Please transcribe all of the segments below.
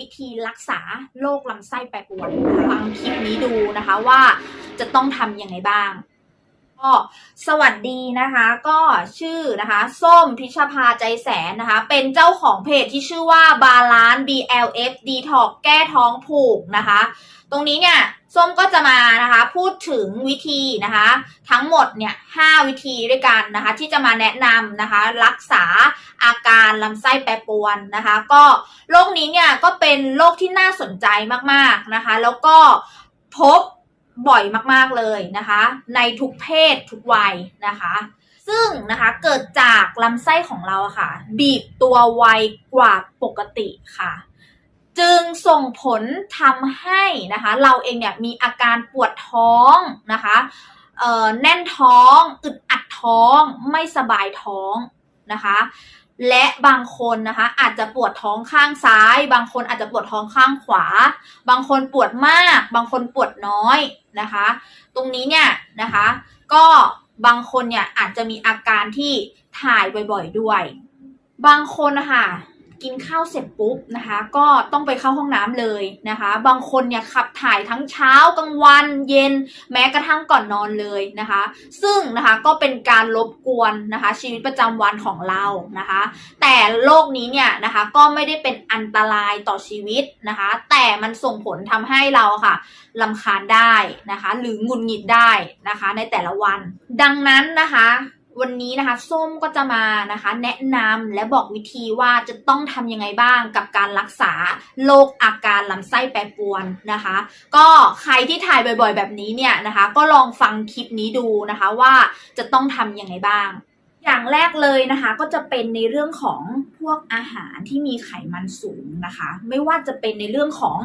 วิธีรักษาโรคลำไส้แปรปรวนฟังคลิปนี้ดูนะคะว่าจะต้องทำยังไงบ้าง ก็สวัสดีนะคะก็ชื่อนะคะส้มพิชภาใจแสนนะคะ เป็นเจ้าของเพจที่ชื่อว่าบาลาน BLF Detox แก้ท้องผูกนะคะ ตรงนี้เนี่ยส้มก็จะมานะคะพูดถึงวิธีนะคะ ทั้งหมดเนี่ยห้าวิธีด้วยกันนะคะ ที่จะมาแนะนำนะคะ รักษาอาการลำไส้แปรปรวนนะคะ ก็โรคนี้เนี่ยก็เป็นโรคที่น่าสนใจมากๆนะคะ แล้วก็พบ บ่อยมากๆเลยนะคะ ในทุกเพศทุกวัยนะคะ ซึ่งนะคะเกิดจากลำไส้ของเราค่ะ บีบตัวไวกว่าปกติค่ะ จึงส่งผลทำให้นะคะ เราเองเนี่ยมีอาการปวดท้องนะคะเอ่อแน่นท้อง อึดอัดท้องไม่สบายท้องนะคะ และบางคนนะคะ อาจจะปวดท้องข้างซ้าย บางคนอาจจะปวดท้องข้างขวา บางคนปวดมาก บางคนปวดน้อยนะคะ ตรงนี้เนี่ยนะคะ ก็บางคนเนี่ยอาจจะมีอาการที่ถ่ายบ่อยๆด้วย บางคนนะคะ กินข้าวเสร็จปุ๊บนะคะ ก็ต้องไปเข้าห้องน้ำเลยนะคะ บางคนเนี่ยขับถ่ายทั้งเช้ากลางวันเย็นแม้กระทั่งก่อนนอนเลยนะคะ ซึ่งนะคะก็เป็นการรบกวนนะคะ ชีวิตประจำวันของเรานะคะ แต่โรคนี้เนี่ยนะคะก็ไม่ได้เป็นอันตรายต่อชีวิตนะคะ แต่มันส่งผลทำให้เราค่ะลำคาญได้นะคะ หรือหงุดหงิดได้นะคะ ในแต่ละวัน ดังนั้นนะคะ วันนี้นะคะส้มก็จะมานะคะ แนะนำและบอกวิธีว่าจะต้องทำยังไงบ้างกับการรักษาโรคอาการลำไส้แปรปรวนนะคะ ก็ใครที่ถ่ายบ่อยๆ แบบนี้เนี่ยนะคะ ก็ลองฟังคลิปนี้ดูนะคะว่าจะต้องทำยังไงบ้าง อย่างแรกเลยนะคะก็จะเป็นในเรื่องของพวกอาหารที่มีไขมันสูงนะคะ ไม่ว่าจะเป็นในเรื่องของ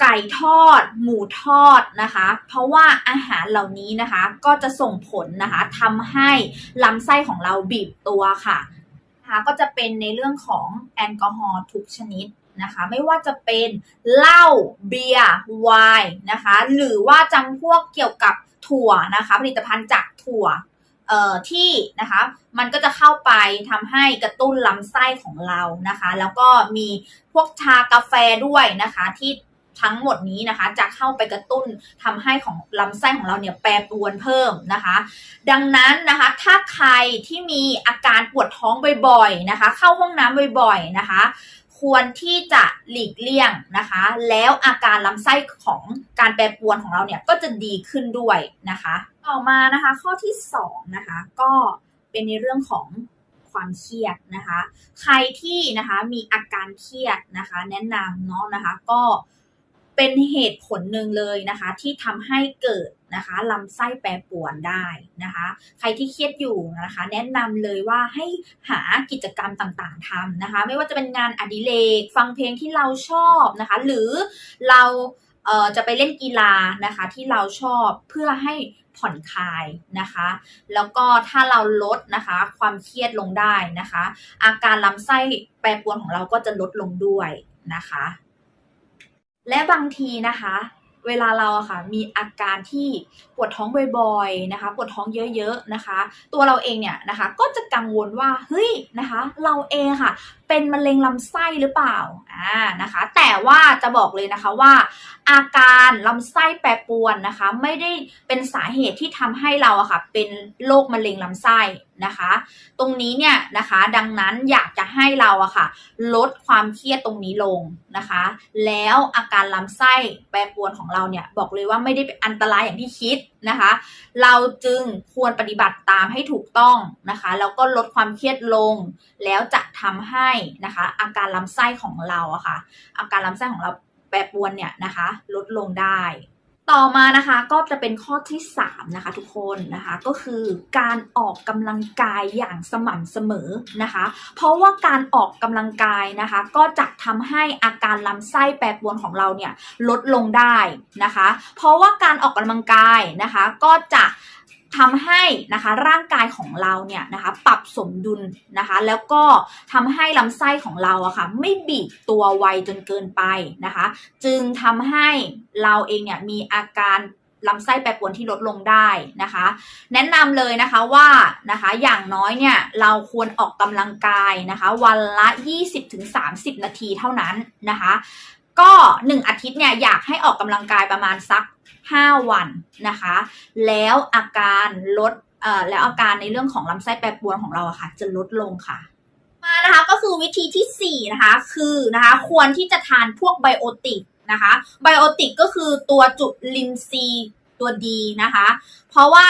ไก่ทอด หมูทอดนะคะ เพราะว่าอาหารเหล่านี้นะคะก็จะส่งผลนะคะทำให้ลำไส้ของเราบีบตัวค่ะนะคะก็จะเป็นในเรื่องของแอลกอฮอล์ทุกชนิดนะคะ ไม่ว่าจะเป็นเหล้าเบียร์ไวน์นะคะ หรือว่าจำพวกเกี่ยวกับถั่วนะคะ ผลิตภัณฑ์จากถั่ว ที่นะคะ มันก็จะเข้าไปทำให้กระตุ้นลำไส้ของเรานะคะ แล้วก็มีพวกชากาแฟด้วยนะคะที่ทั้งหมดนี้นะคะจะเข้าไปกระตุ้นทำให้ของลำไส้ของเราเนี่ยแปรปรวนเพิ่มนะคะ ดังนั้นนะคะถ้าใครที่มีอาการปวดท้องบ่อยๆนะคะ เข้าห้องน้ำบ่อยๆนะคะ ควรที่จะหลีกเลี่ยงนะคะ แล้วอาการลำไส้ของการแปรปรวนของเราเนี่ยก็จะดีขึ้นด้วยนะคะ ต่อมานะคะ ข้อที่สองนะคะก็เป็นในเรื่องของความเครียดนะคะ ใครที่นะคะมีอาการเครียดนะคะ แนะนำเนาะนะคะก็เป็นเหตุผลหนึ่งเลยนะคะ ที่ทำให้เกิดนะคะลำไส้แปรปรวนได้นะคะ ใครที่เครียดอยู่นะคะ แนะนำเลยว่าให้หากิจกรรมต่างๆทำนะคะ ไม่ว่าจะเป็นงานอดิเรกฟังเพลงที่เราชอบนะคะ หรือเรา เอ่อจะไปเล่นกีฬานะคะที่เราชอบเพื่อให้ผ่อนคลายนะคะ แล้วก็ถ้าเราลดนะคะความเครียดลงได้นะคะ อาการลำไส้แปรปรวนของเราก็จะลดลงด้วยนะคะ และบางทีนะคะ เวลาเราค่ะมีอาการที่ปวดท้องบ่อยๆนะคะ ปวดท้องเยอะๆนะคะ ตัวเราเองเนี่ยนะคะก็จะกังวลว่าเฮ้ยนะคะ เราเองค่ะ เป็นมะเร็งลำไส้หรือเปล่าอ่านะคะ แต่ว่าจะบอกเลยนะคะว่า อาการลำไส้แปรปรวนนะคะ ไม่ได้เป็นสาเหตุที่ทำให้เราอะค่ะเป็นโรคมะเร็งลำไส้นะคะ ตรงนี้เนี่ยนะคะดังนั้นอยากจะให้เราอะค่ะ ลดความเครียดตรงนี้ลงนะคะ แล้วอาการลำไส้แปรปรวนของเราเนี่ยบอกเลยว่าไม่ได้เป็นอันตรายอย่างที่คิดนะคะ เราจึงควรปฏิบัติตามให้ถูกต้องนะคะแล้วก็ลดความเครียดลง แล้วจะทำให้นะคะ อาการลำไส้ของเราอะค่ะ อาการลำไส้ของเรา แปรปรวนเนี่ยนะคะ ลดลงได้ ต่อมานะคะก็จะเป็นข้อที่3นะคะทุกคนนะคะก็คือการออกกำลังกายอย่างสม่ำเสมอนะคะ เพราะว่าการออกกำลังกายนะคะ ก็จะทำให้อาการลำไส้แปรปรวนของเราเนี่ยลดลงได้นะคะ เพราะว่าการออกกำลังกายนะคะ ก็จะ ทำให้นะคะร่างกายของเราเนี่ยนะคะปรับสมดุลนะคะแล้วก็ทำให้ลำไส้ของเราอะค่ะไม่บีบตัวไวจนเกินไปนะคะ จึงทำให้เราเองเนี่ยมีอาการลำไส้แปรปรวนที่ลดลงได้นะคะ แนะนำเลยนะคะว่านะคะอย่างน้อยเนี่ยเราควรออกกำลังกายนะคะ วันละ 20-30 นาทีเท่านั้นนะคะ ก็หนึ่งอาทิตย์เนี่ยอยากให้ออกกำลังกายประมาณสัก 5 วันนะคะ แล้วอาการลดแล้วอาการในเรื่องของลำไส้แปรปรวนของเราอะค่ะ จะลดลงค่ะ มานะคะก็คือวิธีที่ 4 นะคะ คือนะคะควรที่จะทานพวกไบโอติกนะคะไบโอติกก็คือตัวจุลินทรีย์ตัวดีนะคะ เพราะว่า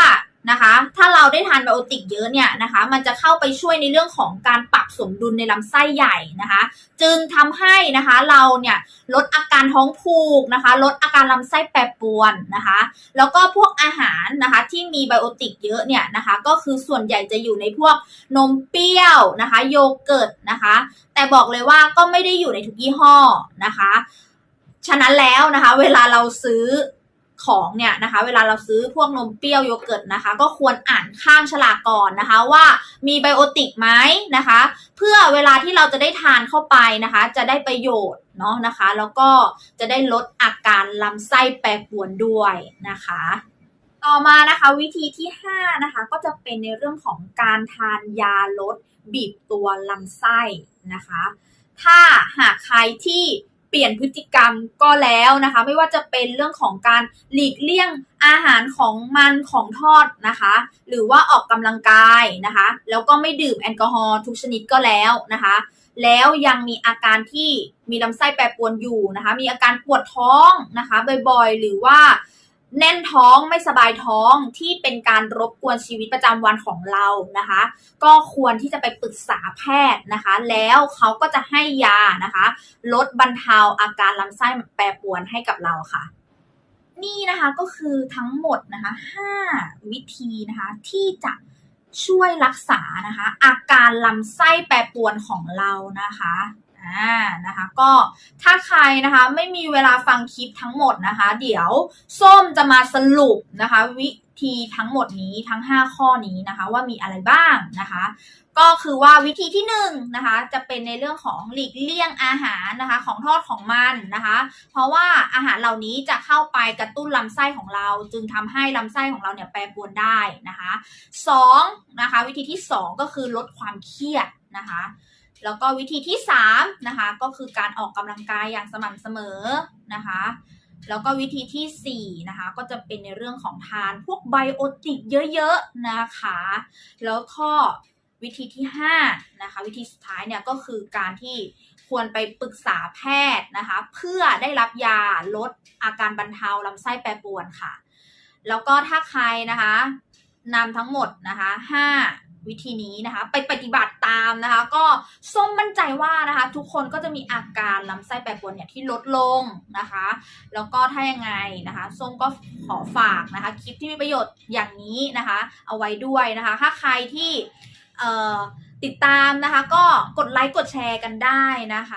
นะคะ ถ้าเราได้ทานไบโอติกเยอะเนี่ยนะคะ มันจะเข้าไปช่วยในเรื่องของการปรับสมดุลในลำไส้ใหญ่นะคะ จึงทำให้นะคะเราเนี่ยลดอาการท้องผูกนะคะ ลดอาการลำไส้แปรปรวนนะคะ แล้วก็พวกอาหารนะคะที่มีไบโอติกเยอะเนี่ยนะคะ ก็คือส่วนใหญ่จะอยู่ในพวกนมเปรี้ยวนะคะ โยเกิร์ตนะคะ แต่บอกเลยว่าก็ไม่ได้อยู่ในทุกยี่ห้อนะคะ ฉะนั้นแล้วนะคะ เวลาเราซื้อ ของเนี่ยนะคะ เวลาเราซื้อพวกนมเปรี้ยวโยเกิร์ตนะคะ ก็ควรอ่านข้างฉลากก่อนนะคะ ว่ามีไบโอติกไหมนะคะ เพื่อเวลาที่เราจะได้ทานเข้าไปนะคะ จะได้ประโยชน์เนาะนะคะ แล้วก็จะได้ลดอาการลำไส้แปรปรวนด้วยนะคะต่อมานะคะวิธีที่ 5 นะคะ ก็จะเป็นในเรื่องของการทานยาลดบีบตัวลำไส้นะคะ ถ้าหากใครที่ เปลี่ยนพฤติกรรมก็แล้วนะคะ ไม่ว่าจะเป็นเรื่องของการหลีกเลี่ยงอาหารของมันของทอดนะคะ หรือว่าออกกำลังกายนะคะ แล้วก็ไม่ดื่มแอลกอฮอล์ทุกชนิดก็แล้วนะคะ แล้วยังมีอาการที่มีลำไส้แปรปรวนอยู่นะคะ มีอาการปวดท้องนะคะบ่อยๆ หรือว่า แน่นท้องไม่สบายท้องที่เป็นการรบกวนชีวิตประจำวันของเรานะคะ ก็ควรที่จะไปปรึกษาแพทย์นะคะ แล้วเขาก็จะให้ยานะคะ ลดบรรเทาอาการลำไส้แปรปรวนให้กับเราค่ะ นี่นะคะก็คือทั้งหมดนะคะ5วิธีนะคะที่จะช่วยรักษานะคะ อาการลำไส้แปรปรวนของเรานะคะ อ่านะคะก็ถ้าใครนะคะไม่มีเวลาฟังคลิปทั้งหมดนะคะ เดี๋ยวส้มจะมาสรุปนะคะ วิธีทั้งหมดนี้ทั้ง 5 ข้อนี้นะคะ ว่ามีอะไรบ้างนะคะ ก็คือว่าวิธีที่1นงนะคะจะเป็นในเรื่องของหลีกเลี่ยงอาหารนะคะ ของทอดของมันนะคะ เพราะว่าอาหารเหล่านี้จะเข้าไปกระตุ้นลำไส้ของเรา จึงทำให้ลำไส้ของเราเนี่ยแปรปรวนได้นะคะ2นะคะ วิธีที่ 2 ก็คือลดความเครียดนะคะ แล้วก็วิธีที่3นะคะก็คือการออกกำลังกายอย่างสม่ำเสมอนะคะแล้วก็วิธีที่4นะคะก็จะเป็นในเรื่องของทานพวกไบโอติกเยอะๆนะคะแล้วก็วิธีที่5นะคะวิธีสุดท้ายเนี่ยก็คือการที่ควรไปปรึกษาแพทย์นะคะเพื่อได้รับยาลดอาการบรรเทาลำไส้แปรปรวนค่ะ แล้วก็ถ้าใครนะคะนำทั้งหมดนะคะ5 วิธีนี้นะคะไปปฏิบัติตามนะคะ ก็ส้มมั่นใจว่านะคะ ทุกคนก็จะมีอาการลำไส้แปรปรวนเนี่ยที่ลดลงนะคะ แล้วก็ถ้ายังไงนะคะส้มก็ขอฝากนะคะ คลิปที่มีประโยชน์อย่างนี้นะคะ เอาไว้ด้วยนะคะ ถ้าใครที่ติดตามนะคะ ก็กดไลค์กดแชร์กันได้นะคะ